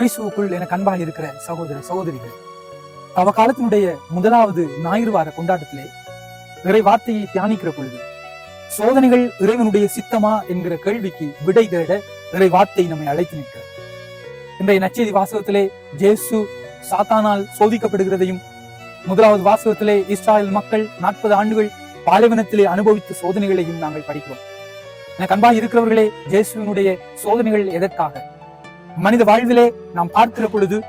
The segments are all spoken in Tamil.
கிறிஸ்துவுக்குள் எனக்கு அன்பாக இருக்கிற சகோதர சகோதரிகள் அவ காலத்தினுடைய முதலாவது ஞாயிறு வார கொண்டாட்டத்திலே இறை வார்த்தையை தியானிக்கிற பொழுது சோதனைகள் இறைவனுடைய சித்தமா என்கிற கேள்விக்கு விடை தேட இறை வார்த்தை நம்மை அழைத்து நிற்கிறது இன்றைய நச்செய்தி வாசகத்திலே ஜேசு சாத்தானால் சோதிக்கப்படுகிறதையும் முதலாவது வாசகத்திலே இஸ்ராயல் மக்கள் நாற்பது ஆண்டுகள் பாலைவனத்திலே அனுபவித்த சோதனைகளையும் நாங்கள் படிக்கிறோம். எனக்கு அன்பாக இருக்கிறவர்களே ஜேசுவினுடைய சோதனைகள் எதற்காக? மனித வாழ்விலே நாம் பார்க்கிற பொழுது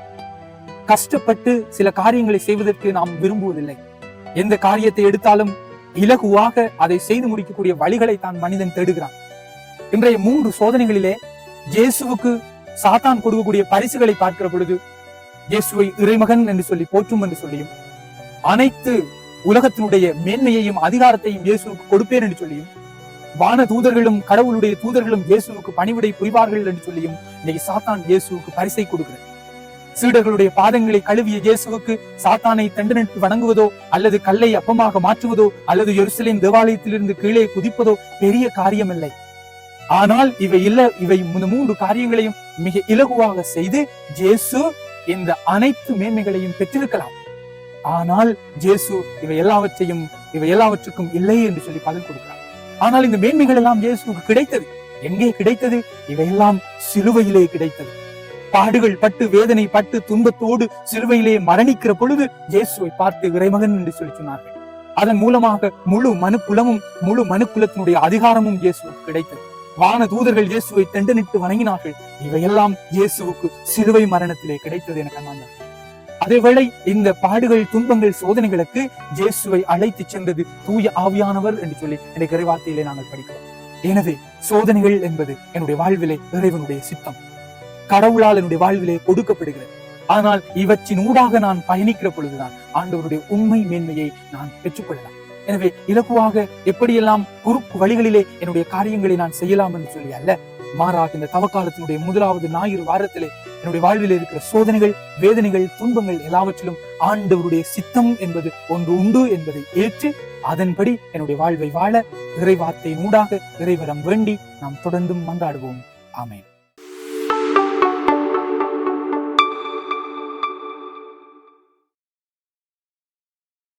கஷ்டப்பட்டு சில காரியங்களை செய்வதற்கு நாம் விரும்புவதில்லை. எந்த காரியத்தை எடுத்தாலும் இலகுவாக அதை செய்து முடிக்கக்கூடிய வழிகளை தான் மனிதன் தேடுகிறான். இன்றைய மூன்று சோதனைகளிலே ஜேசுவுக்கு சாத்தான் கொடுக்கக்கூடிய பரிசுகளை பார்க்கிற பொழுது இயேசுவை இறைமகன் என்று சொல்லி போற்றும் என்று சொல்லியும் அனைத்து உலகத்தினுடைய மேன்மையையும் அதிகாரத்தையும் இயேசுக்கு கொடுப்பேன் என்று சொல்லியும் வான தூதர்களும் கடவுளுடைய தூதர்களும் இயேசுவுக்கு பணிவிடை புரிவார்கள் என்று சொல்லியும் இன்னைக்கு சாத்தான் இயேசுவுக்கு பரிசை கொடுக்கிறது. சீடர்களுடைய பாதங்களை கழுவிய இயேசுவுக்கு சாத்தானை தண்டனிட்டு வணங்குவதோ அல்லது கல்லை அப்பமாக மாற்றுவதோ அல்லது எருசலேம் தேவாலயத்திலிருந்து கீழே குதிப்பதோ பெரிய காரியம் இல்லை ஆனால் இவை இல்ல இவை இந்த மூன்று காரியங்களையும் மிக இலகுவாக செய்து ஜேசு இந்த அனைத்து மேன்மைகளையும் பெற்றிருக்கலாம். ஆனால் ஜேசு இவை எல்லாவற்றையும் இவை எல்லாவற்றுக்கும் இல்லை என்று சொல்லி பதில் கொடுக்கிறார். ஆனால் இந்த மேன்மைகள் எல்லாம் இயேசுக்கு கிடைத்தது. எங்கே கிடைத்தது? இவையெல்லாம் சிலுவையிலே கிடைத்தது. பாடுகள் பட்டு வேதனை பட்டு துன்பத்தோடு சிலுவையிலே மரணிக்கிற பொழுது இயேசுவை பார்த்து இறைமகன் என்று சொல்லி சொன்னார்கள். அதன் மூலமாக முழு மனுக்குலமும் முழு மனுக்குலத்தினுடைய அதிகாரமும் இயேசுவுக்கு கிடைத்தது. வான தூதர்கள் இயேசுவை தண்டனிட்டு வணங்கினார்கள். இவையெல்லாம் இயேசுவுக்கு சிலுவை மரணத்திலே கிடைத்தது என கண்ணாந்தார் அதேவேளை இந்த பாடுகள் துன்பங்கள் சோதனைகளுக்கு ஜேசுவை அழைத்து சென்றது தூய ஆவியானவர் என்று சொல்லி என்னை இறைவார்த்தையிலே நாங்கள் படிக்கிறோம். எனவே சோதனைகள் என்பது என்னுடைய வாழ்விலே இறைவனுடைய சித்தம். கடவுளால் என்னுடைய வாழ்விலே கொடுக்கப்படுகிறது. ஆனால் இவற்றின் ஊடாக நான் பயணிக்கிற பொழுதுதான் ஆண்டவருடைய உண்மை மேன்மையை நான் பெற்றுக்கொள்ளலாம். எனவே இலகுவாக எப்படியெல்லாம் குறுக்கு வழிகளிலே என்னுடைய காரியங்களை நான் செய்யலாம் என்று சொல்லி அல்ல மாறாக இந்த தவக்காலத்தினுடைய முதலாவது ஞாயிறு வாரத்திலே என்னுடைய வாழ்வில் இருக்கிற சோதனைகள் வேதனைகள் துன்பங்கள் எல்லாவற்றிலும் ஆண்டவருடைய சித்தம் என்பது ஒன்று உண்டு என்பதை ஏற்று அதன்படி என்னுடைய வாழ்வை வாழ இறைவார்த்தை ஊடாக இறைவரம் வேண்டி நாம் தொடர்ந்தும் மன்றாடுவோம். ஆமேன்.